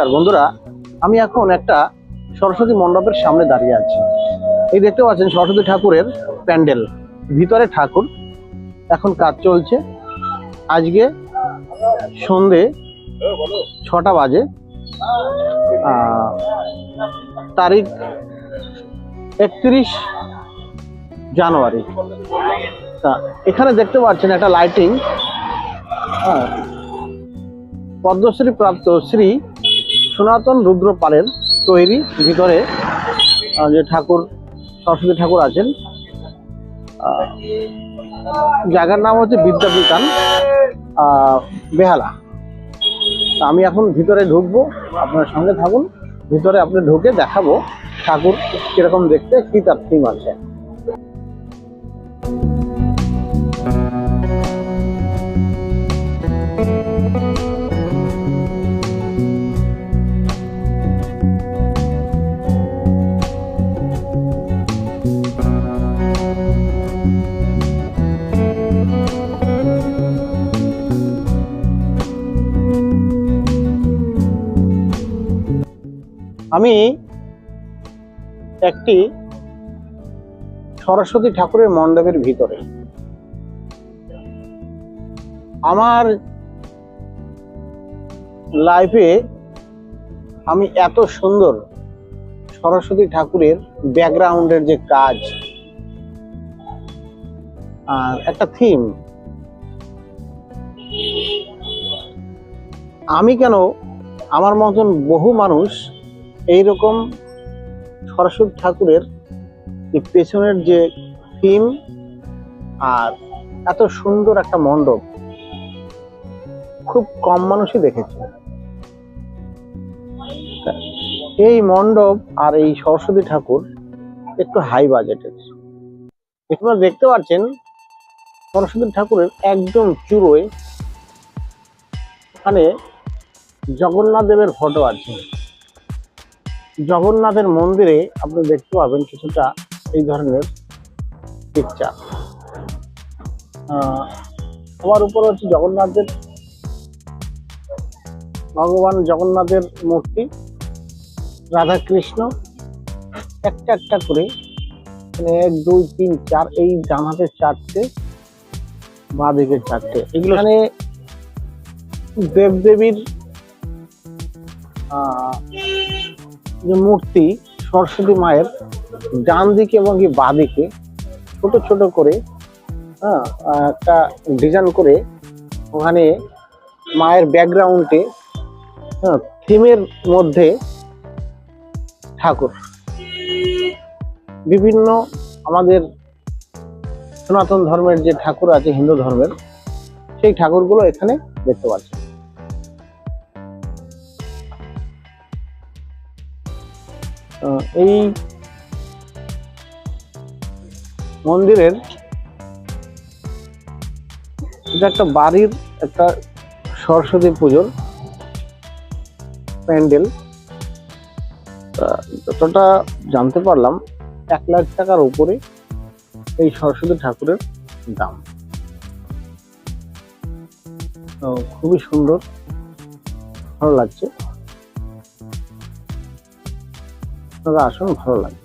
নমস্কার বন্ধুরা, আমি এখন একটা সরস্বতী মণ্ডপের সামনে দাঁড়িয়ে আছি। এই দেখতে পাচ্ছেন সরস্বতী ঠাকুরের প্যান্ডেল, ভিতরে ঠাকুর। এখন কাজ চলছে। আজকে সন্ধে ছটা বাজে। তারিখ একত্রিশ জানুয়ারি। তা, এখানে দেখতে পাচ্ছেন একটা লাইটিং পদ্মশ্রী প্রাপ্ত শ্রী সনাতন রুদ্রপালের তৈরি ভিতরে যে ঠাকুর, সরস্বতী ঠাকুর আছেন জায়গার নাম হচ্ছে বিদ্যাপীতান বেহালা। আমি এখন ভিতরে ঢুকবো, আপনার সঙ্গে থাকুন, ভিতরে আপনি ঢুকে দেখাবো ঠাকুর কীরকম দেখতে, কি তার থিম আছে। আমি একটি সরস্বতী ঠাকুরের মণ্ডপের ভিতরে আমার লাইফে আমি এত সুন্দর সরস্বতী ঠাকুরের ব্যাকগ্রাউন্ডের যে কাজ, আর একটা থিম আমি কেন আমার মতন বহু মানুষ এইরকম সরস্বতী ঠাকুরের পেছনের যে থিম আর এত সুন্দর একটা মণ্ডপ, খুব কম মানুষই দেখেছে। এই মণ্ডপ আর এই সরস্বতী ঠাকুর একটু হাই বাজেটের আপনারা দেখতে পাচ্ছেন, সরস্বতী ঠাকুরের একদম চূড়োয় ওখানে জগন্নাথ দেবের ফটো আছে। জগন্নাথের মন্দিরে আপনি দেখতে পাবেন কিছুটা এই ধরনের পিকচার সবার উপর হচ্ছে জগন্নাথের ভগবান জগন্নাথের মূর্তি রাধা কৃষ্ণ একটা একটা করে মানে এক দুই তিন চার এই ডান হাতে চারটে বা দিকে চারটে। এগুলো এখানে দেবদেবীর আহ যে মূর্তি সরস্বতী মায়ের ডান দিকে এবং কি বাঁ দিকে, ছোট ছোট করে হ্যাঁ একটা ডিজাইন করে ওখানে মায়ের ব্যাকগ্রাউন্ডে হ্যাঁ থিমের মধ্যে ঠাকুর। বিভিন্ন আমাদের সনাতন ধর্মের যে ঠাকুর আছে, হিন্দু ধর্মের, সেই ঠাকুরগুলো এখানে দেখতে পাচ্ছি এই মন্দিরের এটা একটা বাড়ির একটা সরস্বতী পুজোর প্যান্ডেল। যতটা জানতে পারলাম, এক লাখ টাকার উপরে এই সরস্বতী ঠাকুরের দাম। খুবই সুন্দর, ভালো লাগছে। আপনারা আসুন ভালো লাগবে।